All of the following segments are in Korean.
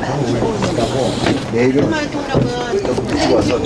정부인다고. 내일은 여기 와서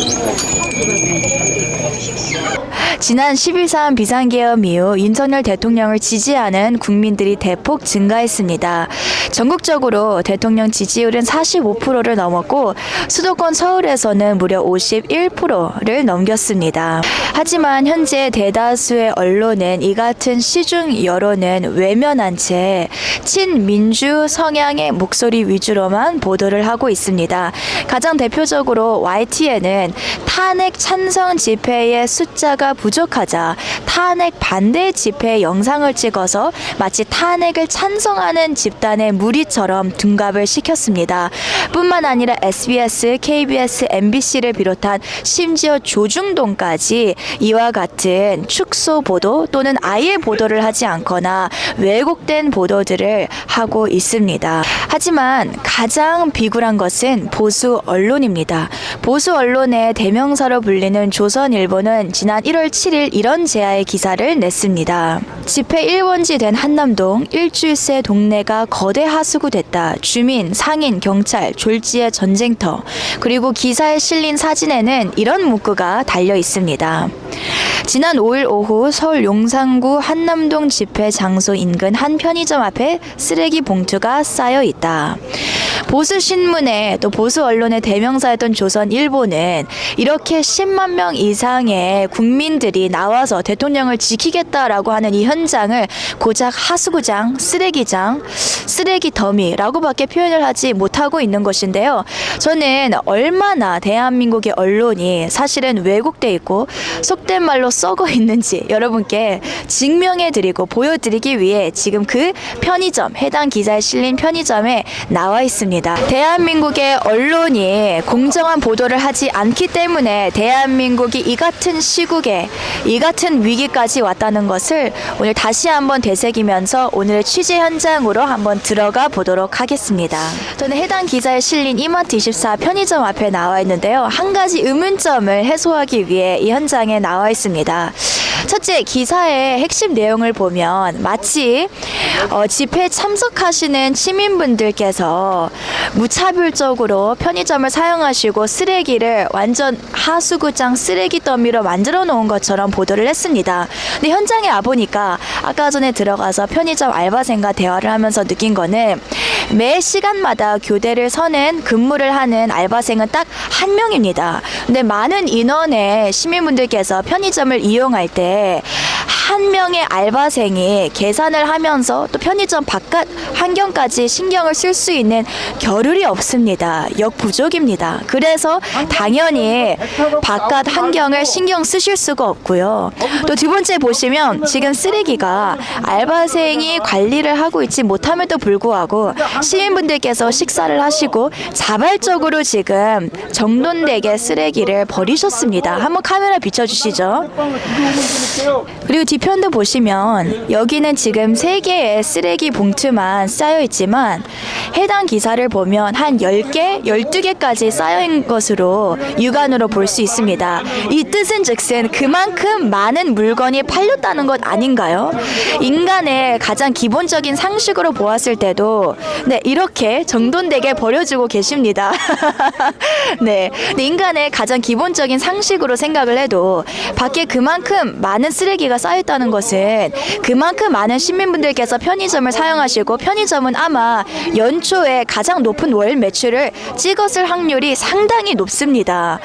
지난 11.3 비상계엄 이후 윤석열 대통령을 지지하는 국민들이 대폭 증가했습니다. 전국적으로 대통령 지지율은 45%를 넘었고 수도권 서울에서는 무려 51%를 넘겼습니다. 하지만 현재 대다수의 언론은 이 같은 시중 여론은 외면한 채 친민주 성향의 목소리 위주로만 보도를 하고 있습니다. 가장 대표적으로 YTN은 탄핵 찬성 집회의 숫자가 부족하자 탄핵 반대 집회 영상을 찍어서 마치 탄핵을 찬성하는 집단의 무리처럼 둔갑을 시켰습니다. 뿐만 아니라 SBS, KBS, MBC를 비롯한 심지어 조중동까지 이와 같은 축소 보도 또는 아예 보도를 하지 않거나 왜곡된 보도들을 하고 있습니다. 하지만 가장 비굴한 것은 보수 언론입니다. 보수 언론의 대명사로 불리는 조선일보는 지난 1월 7일 이런 제아의 기사를 냈습니다. 집회 1원지 된 한남동 일주일 새 동네가 거대 하수구 됐다. 주민, 상인, 경찰, 졸지의 전쟁터. 그리고 기사에 실린 사진에는 이런 문구가 달려 있습니다. 지난 5일 오후 서울 용산구 한남동 집회 장소 인근 한 편의점 앞에 쓰레기 봉투가 쌓여 있다. 보수 신문에 또 보수 언론의 대명사였던 조선 일보는 이렇게 10만 명 이상의 국민들이 나와서 대통령을 지키겠다라고 하는 이 현장을 고작 하수구장, 쓰레기장, 쓰레기 더미라고밖에 표현을 하지 못하고 있는 것인데요. 저는 얼마나 대한민국의 언론이 사실은 왜곡돼 있고 속된 말로 썩어 있는지 여러분께 증명해 드리고 보여드리기 위해 지금 그 편의점 해당 기사에 실린 편의점에 나와 있습니다. 대한민국의 언론이 공정한 보도를 하지 않기 때문에 대한민국이 이 같은 시국에 이 같은 위기까지 왔다는 것을 오늘 다시 한번 되새기면서 오늘의 취재 현장으로 한번 들어가 보도록 하겠습니다. 저는 해당 기사에 실린 이마트 24 편의점 앞에 나와 있는데요. 한 가지 의문점을 해소하기 위해 이 현장에 나와 있습니다. 첫째, 기사의 핵심 내용을 보면 마치 어, 집회에 참석하시는 시민분들께서 무차별적으로 편의점을 사용하시고 쓰레기를 완전 하수구장 쓰레기 더미로 만들어 놓은 것처럼 보도를 했습니다. 근데 현장에 와보니까 아까 전에 들어가서 편의점 알바생과 대화를 하면서 느낀 거는 매 시간마다 교대를 서는 근무를 하는 알바생은 딱 한 명입니다. 근데 많은 인원의 시민분들께서 편의점을 이용할 때 한 명의 알바생이 계산을 하면서 또 편의점 바깥 환경까지 신경을 쓸 수 있는 겨를이 없습니다. 역부족입니다. 그래서 당연히 바깥 환경을 신경 쓰실 수가 없고요. 또 두 번째 보시면 지금 쓰레기가 알바생이 관리를 하고 있지 못함에도 불구하고 시민분들께서 식사를 하시고 자발적으로 지금 정돈되게 쓰레기를 버리셨습니다. 한번 카메라 비춰주시죠. 그리고 뒤 편도 보시면 여기는 지금 세 개의 쓰레기 봉투만 쌓여 있지만 해당 기사를 보면 한 10개, 12개까지 쌓여 있는 것으로 육안으로 볼 수 있습니다. 이 뜻은 즉슨 그만큼 많은 물건이 팔렸다는 것 아닌가요? 인간의 가장 기본적인 상식으로 보았을 때도 네, 이렇게 정돈되게 버려주고 계십니다. 네. 인간의 가장 기본적인 상식으로 생각을 해도 밖에 그만큼 많은 쓰레기가 쌓 였다는 것은 그만큼 많은 시민분들께서 편의점을 사용하시고 편의점은 아마 연초에 가장 높은 월 매출을 찍었을 확률이 상당히 높습니다.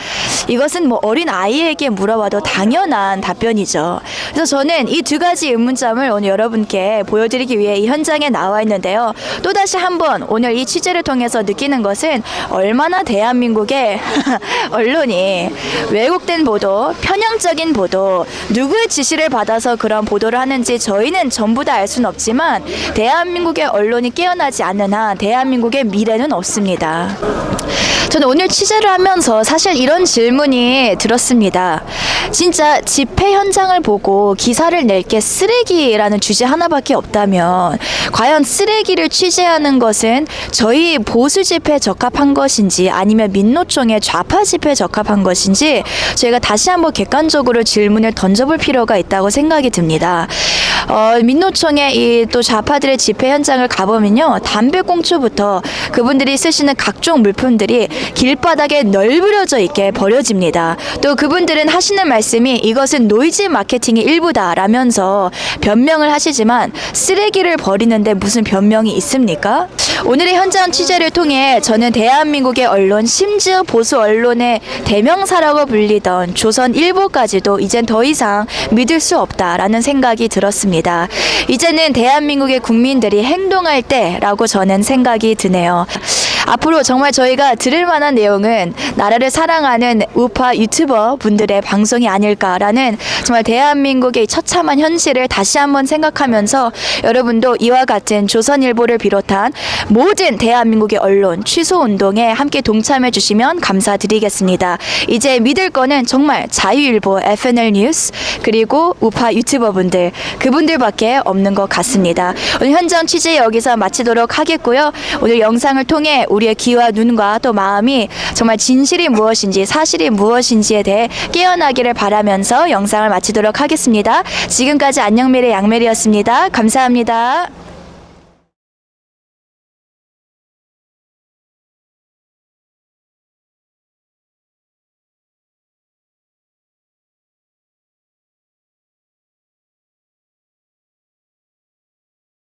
이것은 뭐 어린 아이에게 물어봐도 당연한 답변이죠. 그래서 저는 이 두 가지 의문점을 오늘 여러분께 보여드리기 위해 이 현장에 나와 있는데요. 또 다시 한번 오늘 이 취재를 통해서 느끼는 것은 얼마나 대한민국의 언론이 왜곡된 보도, 편향적인 보도, 누구의 지시를 받아서 그런 보도를 하는지 저희는 전부 다 알 수는 없지만 대한민국의 언론이 깨어나지 않는 한 대한민국의 미래는 없습니다. 저는 오늘 취재를 하면서 사실 이런 질문이 들었습니다. 진짜 집회 현장을 보고 기사를 낼 게 쓰레기라는 주제 하나밖에 없다면 과연 쓰레기를 취재하는 것은 저희 보수 집회에 적합한 것인지 아니면 민노총의 좌파 집회에 적합한 것인지 저희가 다시 한번 객관적으로 질문을 던져볼 필요가 있다고 생각이 듭니다. 어, 민노총의 이 또 좌파들의 집회 현장을 가보면요. 담배 꽁초부터 그분들이 쓰시는 각종 물품들이 길바닥에 널브러져 있게 버려집니다. 또 그분들은 하시는 말씀이 이것은 노이즈 마케팅의 일부다라면서 변명을 하시지만 쓰레기를 버리는데 무슨 변명이 있습니까? 오늘의 현장 취재를 통해 저는 대한민국의 언론 심지어 보수 언론의 대명사라고 불리던 조선일보까지도 이젠 더 이상 믿을 수 없다라는 생각이 들었습니다. 이제는 대한민국의 국민들이 행동할 때라고 저는 생각이 드네요. 앞으로 정말 저희가 들을 만한 내용은 나라를 사랑하는 우파 유튜버 분들의 방송이 아닐까라는 정말 대한민국의 처참한 현실을 다시 한번 생각하면서 여러분도 이와 같은 조선일보를 비롯한 모든 대한민국의 언론 취소 운동에 함께 동참해 주시면 감사드리겠습니다. 이제 믿을 거는 정말 자유일보, FNL 뉴스 그리고 우파 유튜버 분들 그분들밖에 없는 것 같습니다. 오늘 현장 취재 여기서 마치도록 하겠고요. 오늘 영상을 통해 우리의 귀와 눈과 또 마음이 정말 진실이 무엇인지 사실이 무엇인지에 대해 깨어나기를 바라면서 영상을 마치도록 하겠습니다. 지금까지 안녕메리 양메리였습니다. 감사합니다.